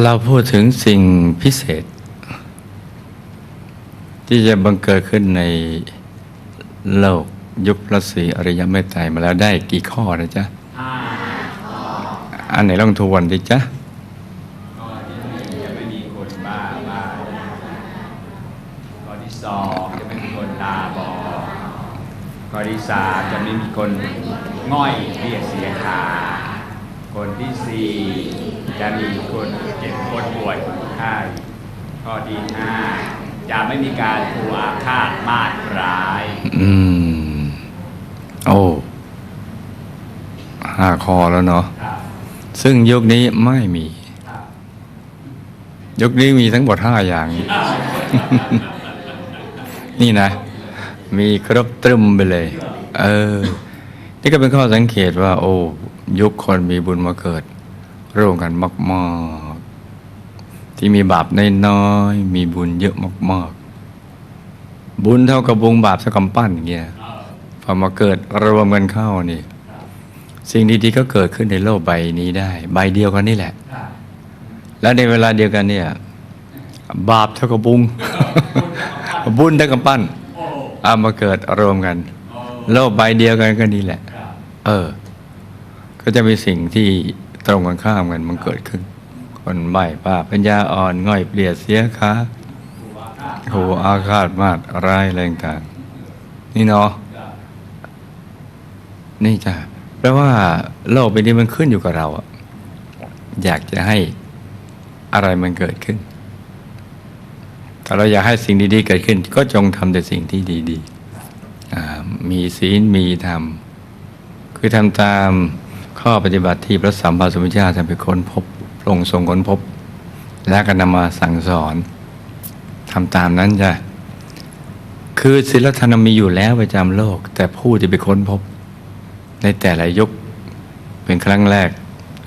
เราพูดถึงสิ่งพิเศษ ที่จะบังเกิดขึ้นในโลกยุคพระศรีอริยเมตไตรมาแล้วได้กี่ข้อนะจ๊ะอันไหนลองทวนดิจ๊ะจะไม่มีคนบ้าบ้าข้อที่สองจะไม่มีคนตาบอดข้อที่สามจะไม่มีคนง่อยเรียกเสียขา คนที่สี่ จะมีคนเจ็บคนป่วยคนไข้ข้อที่ห้าจะไม่มีการถูกอาฆาตมาดร้าย อืม โอ้ห้าข้อแล้วเนาะครับซึ่งยุคนี้ไม่มีครับยุคนี้มีทั้งหมดห้าอย่าง นี่นะ มีครบตรึมไปเลย เออ นี่ก็เป็นข้อสังเกตว่า โอ้ ยุคคนมีบุญมาเกิด ร่วมกันมากๆ ที่มีบาปน้อยๆมีบุญเยอะมากๆ บุญเท่ากับวงบาปสักกำปั้นเงี้ยพอมาเกิดรวมกันเข้านี่ สิ่งดีๆก็เกิดขึ้นในโลกใบนี้ได้ ใบเดียวกันนี่แหละ แล้วในเวลาเดียวกันเนี่ย บาปเท่ากับบุญบุญเท่ากับปั้นเอามาเกิดรวมกัน โลกใบเดียวกันก็นี่แหละ เออ ก็จะมีสิ่งที่ ตรงกันข้ามกันมันเกิดขึ้น คนใบ้ป้าปัญญาอ่อนง่อยเปลี่ยเสียขาโหอาฆาตมาดร้ายแรงต่างนี่เนาะนี่จ้ะแปลว่าโลกใบนี้มันขึ้นอยู่กับเราอะอยากจะให้อะไรมันเกิดขึ้นถ้าเราอยากให้สิ่งดีๆ เกิดขึ้น ก็จงทำแต่สิ่งที่ดีๆมีศีลมีธรรมคือทำตาม ข้อปฏิบัติที่พระสัมมาสัมพุทธเจ้าท่านไปค้นพบพระองค์ทรงค้นพบ และก็นำมาสั่งสอนทำตามนั้นจ้ะคือศีลธรรมมีอยู่แล้วประจำโลก แต่ผู้ที่ไปค้นพบ ในแต่ละยุคเป็นครั้งแรก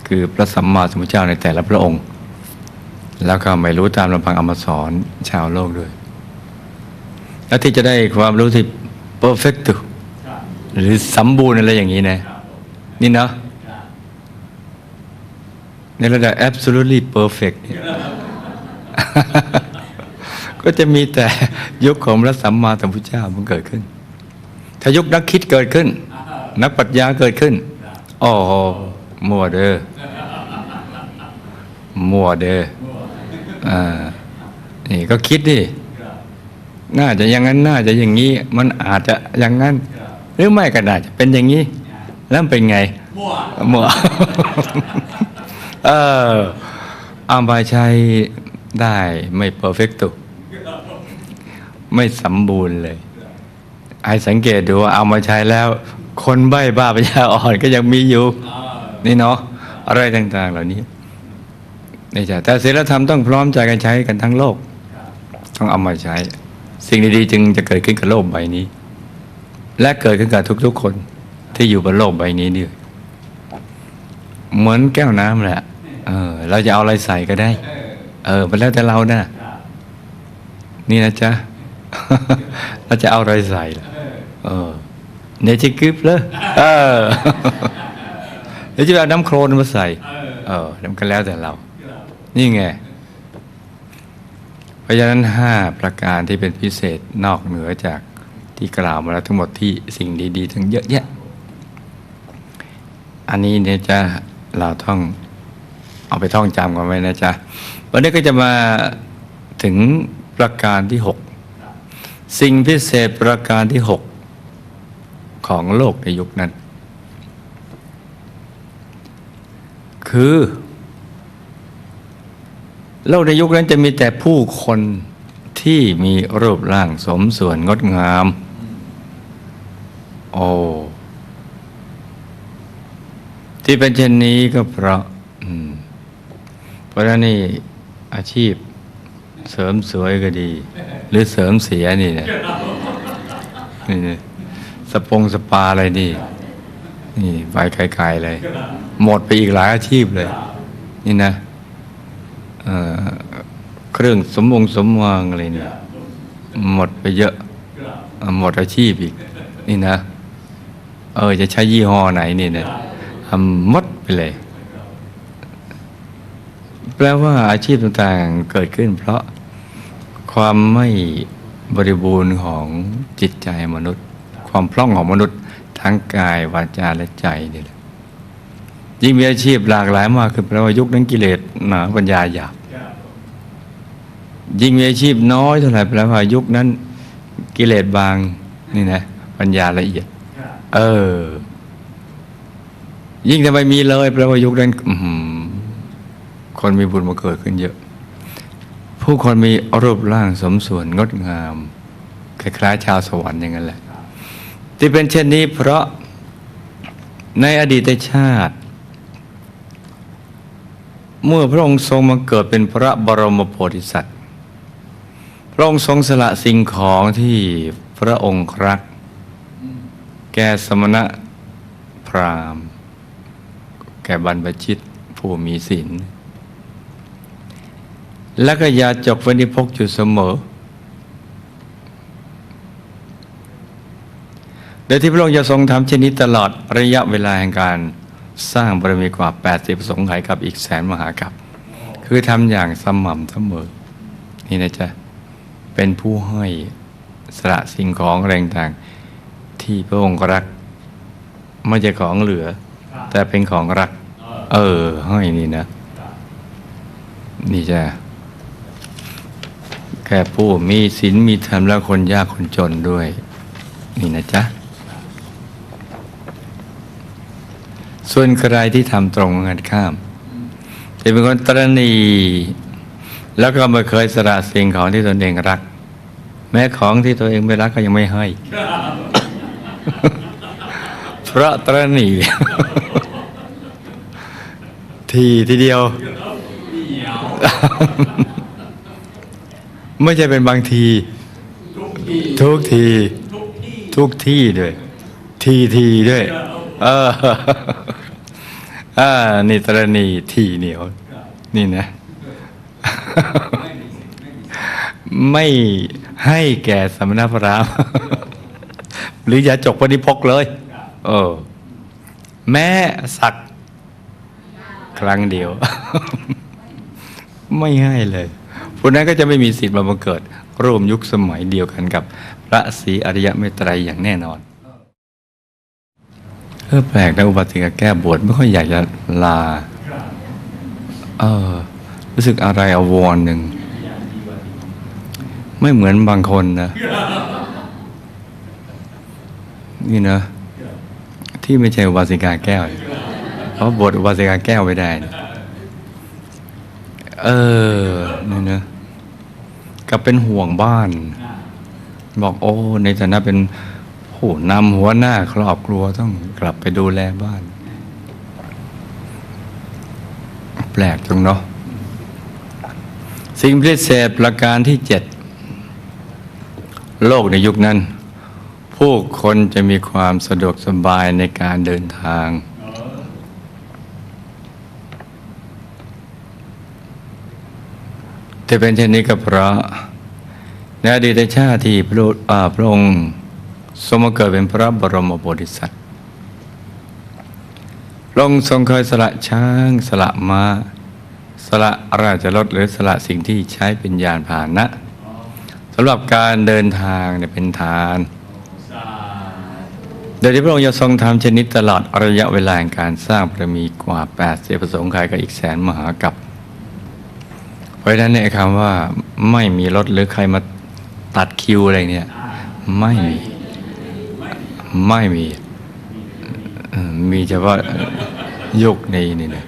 คือพระสัมมาสัมพุทธเจ้าในแต่ละพระองค์ แล้วก็ไม่รู้ตามลำพังเอามาสอนชาวโลกด้วย แล้วที่จะได้ความรู้ที่ perfect หรือสมบูรณ์อะไรอย่างนี้นะ นี่เนาะ ในระดับ absolutely perfect เนี่ยก็จะมีแต่ยุคของพระสัมมาสัมพุทธเจ้ามันเกิดขึ้น ถ้ายุคนักคิดเกิดขึ้น นักปรัชญาเกิดขึ้นโอ้โหมัวเด้อมัวเด้ออ่านี่ก็คิดดิน่าจะอย่างนั้นน่าจะอย่างนี้ มันอาจจะอย่างนั้น หรือไม่ก็น่าจะเป็นอย่างนี้ แล้วเป็นไง มัวหมอ เออเอามาใช้ได้ไม่เพอร์เฟกตุไม่สมบูรณ์เลยไอ้สังเกตดูว่าเอามาใช้แล้ว คนใบ้บ้าปัญญาอ่อนก็ยังมีอยู่ นี่เนาะอะไรต่าง ๆ เหล่านี้นี่จ้ะแต่ศีลธรรมต้องพร้อมใจกันใช้กันทั้งโลก ต้องเอามาใช้ สิ่งดีๆจึงจะเกิดขึ้นกับโลกใบนี้ และเกิดขึ้นกับทุก ๆ คนที่อยู่บนโลกใบนี้ด้วยเหมือนแก้วน้ำแหละ เออ เราจะเอาอะไรใส่ก็ได้ เออเออมันแล้วแต่เรานะครับนี่นะจ๊ะเราจะเอาอะไรใส่ล่ะเออเออเนจิกริปเลยเออเดี๋ยวจะเอาน้ำโครนมาใส่ เออเออแล้วมันก็แล้วแต่เราครับนี่ไงเพราะฉะนั้นห้าประการที่เป็นพิเศษนอกเหนือจากที่กล่าวมาแล้วทั้งหมดที่สิ่งดี ๆ ทั้งเยอะแยะ อันนี้เนี่ยจะเราต้อง เอาไปท่องจำกันไว้นะจ๊ะ วันนี้ก็จะมาถึงประการที่หกสิ่งพิเศษประการที่หกของโลกในยุคนั้น คือ โลกในยุคนั้นจะมีแต่ผู้คนที่มีรูปร่างสมส่วนงดงาม โอ้ที่เป็นเช่นนี้ก็เพราะ เพราะฉะนั้นนี่อาชีพเสริมสวยก็ดี หรือเสริมเสียนี่นะนี่นะสปงสปาอะไรนี่ นี่ไปไกลๆเลย หมดไปอีกหลายอาชีพเลย นี่นะเครื่องสมวงสมวางอะไรเนี่ยหมดไปเยอะ หมดอาชีพอีก นี่นะ เออจะใช้ยี่ห้อไหนนี่นะทำหมดไปเลย แปลว่าอาชีพต่างๆเกิดขึ้น เพราะความไม่บริบูรณ์ของจิตใจมนุษย์ ความพร่องของมนุษย์ทั้งกายวาจาและใจนี่แหละยิ่งมีอาชีพหลากหลายมากขึ้นแปลว่ายุคนั้นกิเลสหนาปัญญาหยาบยิ่งมีอาชีพน้อยเท่าไหร่แปลว่ายุคนั้นกิเลสบางนี่นะปัญญาละเอียด เออ ยิ่งถ้าไม่มีเลยแปลว่ายุคนั้นอื คนมีบุญมาเกิดขึ้นเยอะ ผู้คนมีรูปร่างสมส่วนงดงาม คล้ายๆชาวสวรรค์อย่างนั้นแหละ ที่เป็นเช่นนี้เพราะในอดีตชาติ เมื่อพระองค์ทรงมาเกิดเป็นพระบรมโพธิสัตว์ พระองค์ทรงสละสิ่งของที่พระองค์รัก แก่สมณะพราหมณ์ แก่บรรพชิตผู้มีศีล และก็ยาจกไว้ในพกอยู่เสมอ โดยที่พระองค์จะทรงทำเช่นนี้ตลอดระยะเวลาแห่งการสร้างบารมีกว่า 80 สงไขยกับอีกแสนมหากับ คือทำอย่างสม่ำเสมอ นี่นะจ๊ะ เป็นผู้ให้สละสิ่งของแรงต่างที่พระองค์รัก ไม่ใช่ของเหลือ แต่เป็นของรัก เออ ให้นี่นะ นี่จ้ะ แค่ผู้มีศีลมีธรรมแล้วคนยากคนจนด้วย นี่นะจ๊ะ ส่วนใครที่ทำตรงกันข้ามจะเป็นคนตรณี แล้วก็ไม่เคยสละสิ่งของที่ตนเองรัก แม้ของที่ตัวเองไม่รักก็ยังไม่ให้ เพราะตรณี ทีทีเดียว ไม่ใช่เป็นบางที ทุกที ทุกที่ด้วย ทีทีด้วย เอออ่านี่ตรณีทีเหนียว นี่นะ ไม่ให้แก่สมณพราหมณ์หรืออย่าจกปฏิพกเลย เออ แม้สักครั้งเดียว ไม่ให้เลย ผู้นั้นก็จะไม่มีสิทธิ์มาบังเกิด ร่วมยุคสมัยเดียวกันกับ พระศรีอริยเมตไตรยอย่างแน่นอนเออแปลกนะอุบัติกาแก้บวชไม่ค่อยอยากจะลา เออ รู้สึกอะไรอาวรหนึ่ง ไม่เหมือนบางคนนะ นี่นะ ที่ไม่ใช่อุบาสิกาแก้ว เพราะบทอุบาสิกาแก้วไม่ได้นี่เออนี่นะ กับเป็นห่วงบ้าน บอกโอ้ ในฐานะเป็นผู้นำหัวหน้าครอบครัวต้องกลับไปดูแลบ้าน แปลกจังเนาะสิ่งพิเศษประการที่เจ็ดโลกในยุคนั้น ผู้คนจะมีความสะดวกสบายในการเดินทาง ที่เป็นเช่นนี้ก็เพราะในอดีตชาติที่พระอ่าพระองค์ทรงมาเกิดเป็นพระบรมโพธิสัตว์พรงทรงเคยสละช้างสละมา้า สละราชรถหรือสละสิ่งที่ใช้เป็นยานพาหนะสำหรับการเดินทางเนี่ยเป็นทาน โดยที่พระองค์จะทรงทำชนิดตลอดระยะเวลาการสร้างบารมีกว่า 80 ประสงค์ขายกับอีกแสนมหากับ ราะฉะนั้นเนี่ยคำว่าไม่มีรถหรือใครมาตัดคิวอะไรเนี่ย ไม่มีไม่มีมีเฉพาะยุคนี้นี่นะ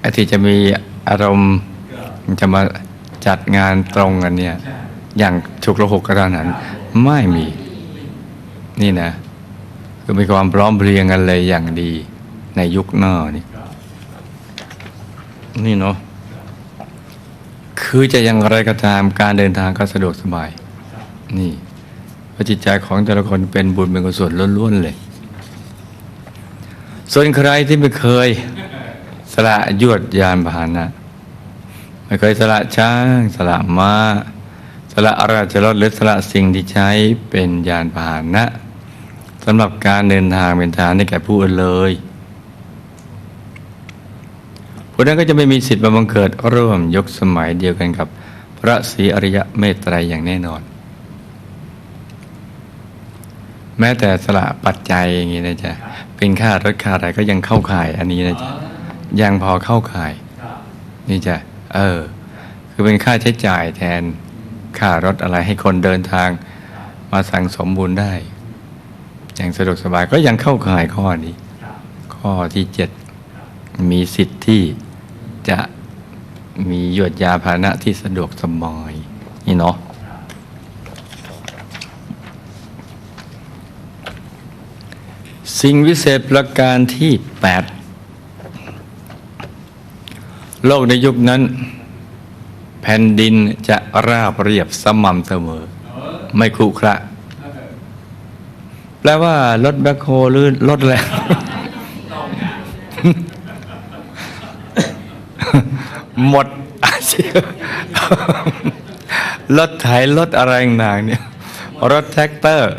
ไอ้ที่จะมีอารมณ์จะมาจัดงานตรงกันเนี่ย อย่างฉุกระหกกระดานหันไม่มี นี่นะคือมีความพร้อมเพรียงกันเลยอย่างดีในยุคหน้านี่ นี่เนาะ คือจะอย่างไรก็ตามการเดินทางก็สะดวกสบาย นี่พระจิตใจของแต่ละคนเป็นบุญเป็นกุศลล้วนๆเลย ส่วนใครที่ไม่เคยสละยวดยานพาหนะไม่เคยสละช้าง สละม้า สละอราชรถหรือสละสิ่งที่ใช้เป็นยานพาหนะสำหรับการเดินทางเป็นทางให้แก่ผู้อื่นเลย คนนั้นก็จะไม่มีสิทธิ์มาบังเกิดร่วมยกสมัยเดียวกันกับ พระศรีอริยะเมตไตรยอย่างแน่นอน แม้แต่สละปัจจัยอย่างนี้นะจ๊ะเป็นค่ารถค่าอะไรก็ยังเข้าข่ายอันนี้นะจ๊ะยังพอเข้าข่าย นี่จะเออ คือเป็นค่าใช้จ่ายแทนค่ารถอะไรให้คนเดินทางมาสั่งสมบุญได้อย่างสะดวกสบายก็ยังเข้าข่ายข้อนี้ ข้อที่เจ็ดมีสิทธิ์ที่ จะมีหยวดยาพาหนะที่สะดวกสบาย นี่เนาะสิ่งวิเศษประการที่แปดโลกในยุคนั้น แผ่นดินจะราบเรียบสม่ำเสมอ ไม่ครุขระแปลว่ารถแบคโฮหรือรถอะไร หมดอาชีพรถไถรถอะไรต่างเนี่ยรถแท็กเตอร์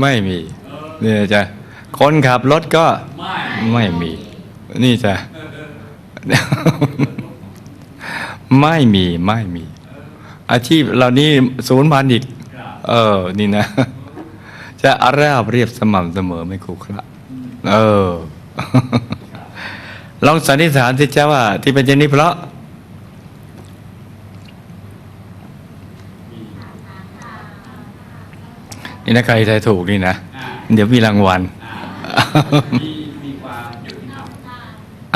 ไม่มีนี่จ้ะคนขับรถก็ไม่มี นี่จ้ะไม่มีไม่มี อาชีพเหล่านี้ศูนย์พันอีก เออ นี่นะ จะอาราบเรียบสม่ำเสมอไม่ครุขระเออ ลองสันนิษฐานสิจ้าว่า ที่เป็นเช่นนี้เพราะ นี่นะใครทายถูกนี่นะ เดี๋ยวมีรางวัล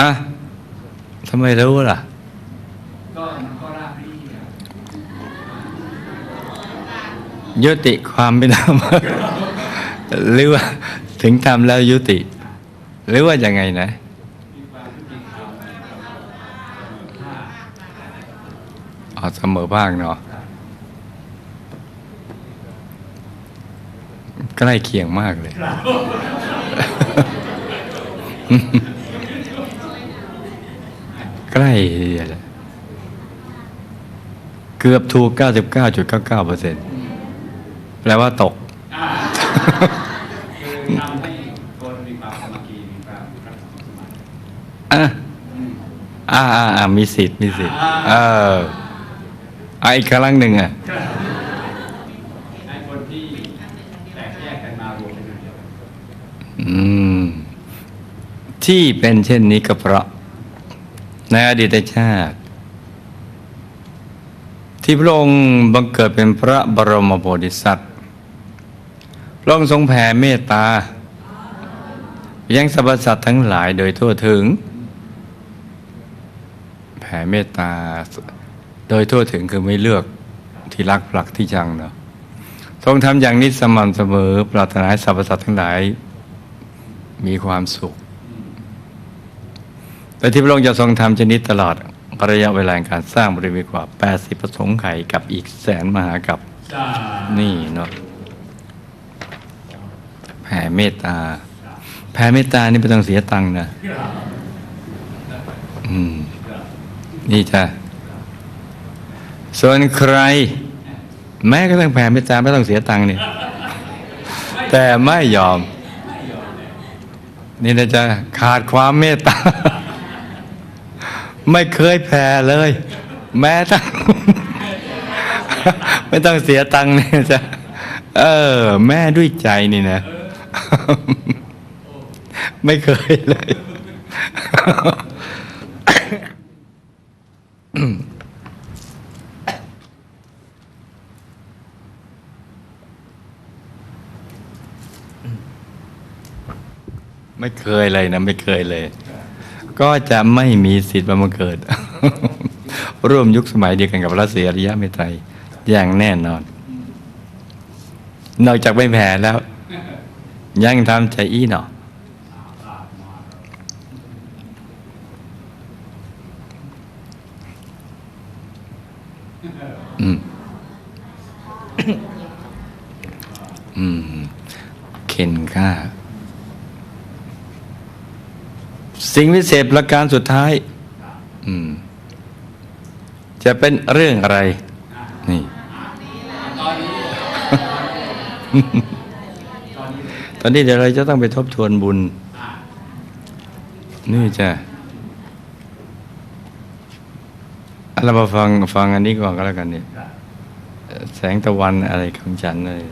อะทำไมรู้ล่ะยุติความเป็นธรรมหรือว่าถึงทำแล้วยุติ หรือว่ายังไงนะ มีความยุติธรรมถ้า อ๋อ เสมอภาคเนาะใกล้เคียงมากเลย ใกล้เลยเกือบถูก 99.99เปอร์เซ็นต์แปลว่าตกอ่ามีความสามัคคีมีความรักสมัครสมานอะอืมอ่าอ่าอ่ามีสิทธิ์มีสิทธิ์เออ อีกครั้งหนึ่งอะที่เป็นเดียวกันอืมที่เป็นเช่นนี้ก็เพราะ ในอดีตชาติ ที่พระองค์บังเกิดเป็นพระบรมโพธิสัตว์พระองค์ทรงแผ่เมตตา ยังสรรพสัตว์ทั้งหลายโดยทั่วถึง แผ่เมตตา โดยทั่วถึงคือไม่เลือกที่รักผลักที่ชังเนาะทรงทำอย่างนี้สม่ำเสมอ ปรารถนาให้สรรพสัตว์ทั้งหลาย มีความสุข แต่ที่พระองค์จะทรงทำชนิดตลอดระยะเวลาการสร้างบริเวณกว่า 80 ประสงค์ไขกับอีกแสนมหากับจ้านี่เนาะแผ่เมตตา แผ่เมตตานี่ไม่ต้องเสียตังค์นะ อืม นี่จ้ะ ส่วนใคร แม้ก็ต้องแผ่เมตตาไม่ต้องเสียตังค์นี่แต่ไม่ยอม นี่นะจ๊ะขาดความเมตตา ไม่เคยแผ่เลย แม้ตั้งไม่ต้องเสียตังค์เนี่ยจ้ะเออ แม่ด้วยใจนี่นะ ไม่เคยเลย ไม่เคยเลยนะ ไม่เคยเลย ก็จะไม่มีสิทธิ์มาเกิด ร่วมยุคสมัยเดียวกันกับพระเสียริยะเมตไตรอย่างแน่นอน นอกจากไม่แผ่แล้ว ยังทำใจอี้หนอ สิ่งวิเศษประการสุดท้ายจะเป็นเรื่องอะไร นี่ ตอนนี้เดี๋ยวเราจะต้องไปทบทวนบุญ นี่จ้ะเรามาฟังฟังอันนี้ก่อนก็แล้วกันเนี่ย แสงตะวันอะไรของฉันเลย